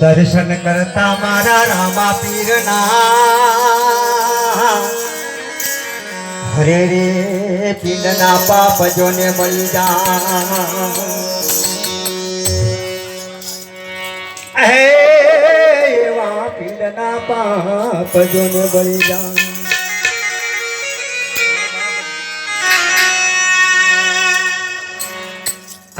દર્શન કરતા મારા રામા પીરના. હરે રે પીરના પાપ જોને મળી જા. એવા પીરના પાપ જોને મળી જા.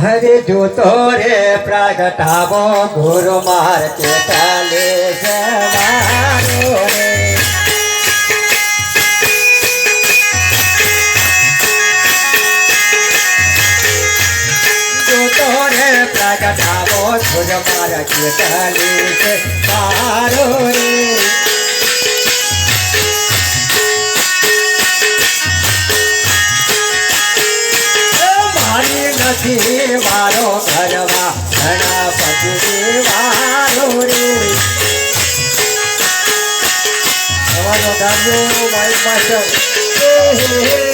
હરે જોતો રે પ્રગટાવો ગુરુ માર ચેતાલે જવાનો રે જોતો રે પ્રગટાવો ગુરુ માર ચેતાલે જવાનો રે મારી નથી મારો ઘરમાં ગણપતિ વારો રે તમારો ગામનો મારી પાસે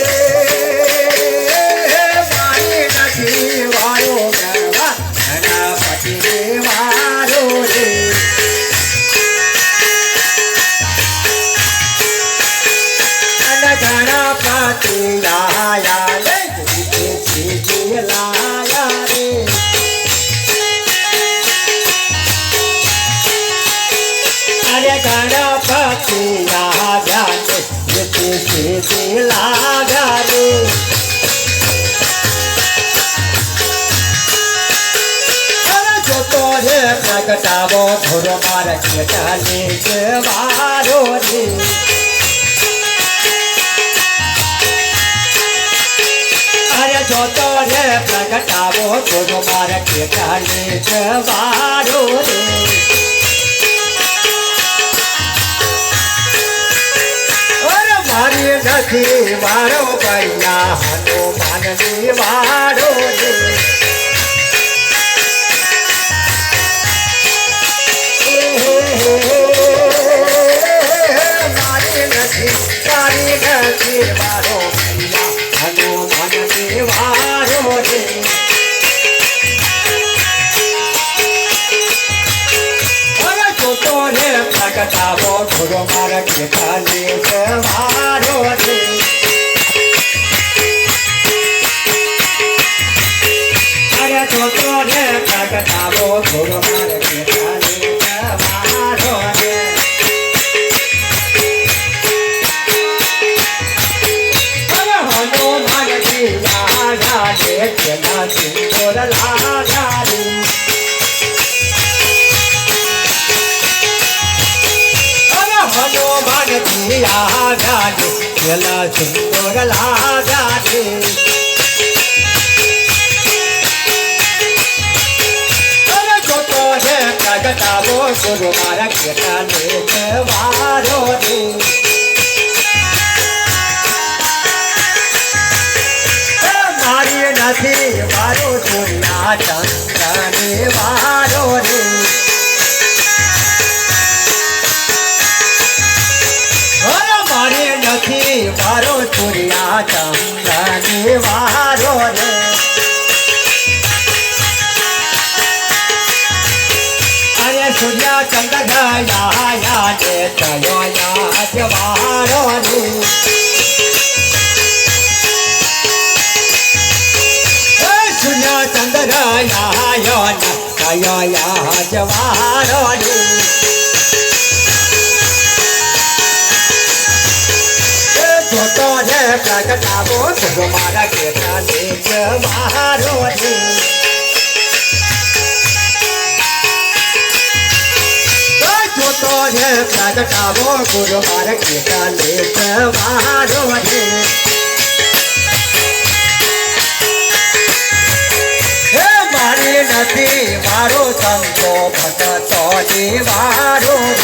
લે જીતી લાયા રે. જોતો રે પ્રગટાવો થોડો મારે ચાલે છે વારો રે. અરે જોતો રે પ્રગટાવો થોડો મારે કેટાલે જવારો રે. નથી, મારો પૈયા હનુમાનની વારો રે મારી નથી મારી નથી, મારો કૈયા હનુમાનની વારો રે મારા. સિંદૂર લાગારી અરે જોતો છે પ્રગટાવો ગુરુ મારા કેટાને જવારો રે મારી નથી મારો સૂર્યા ચંદ્રને વારો. ચંદ્રને વારો રે. અરે સૂર્યા ચંદ્ર ગયા ને ચયો યાદ વારો રે સૂર્ય ચંદ્ર યાયો કયો યા જવારો રે રે પ્રગટાવો તો મારા કેતા ને મારો જોતો રે પ્રગટાવો, ગુરુ મારા કેતા ને મારો હે મારી નથી મારો સંતો ભગતો વારો રે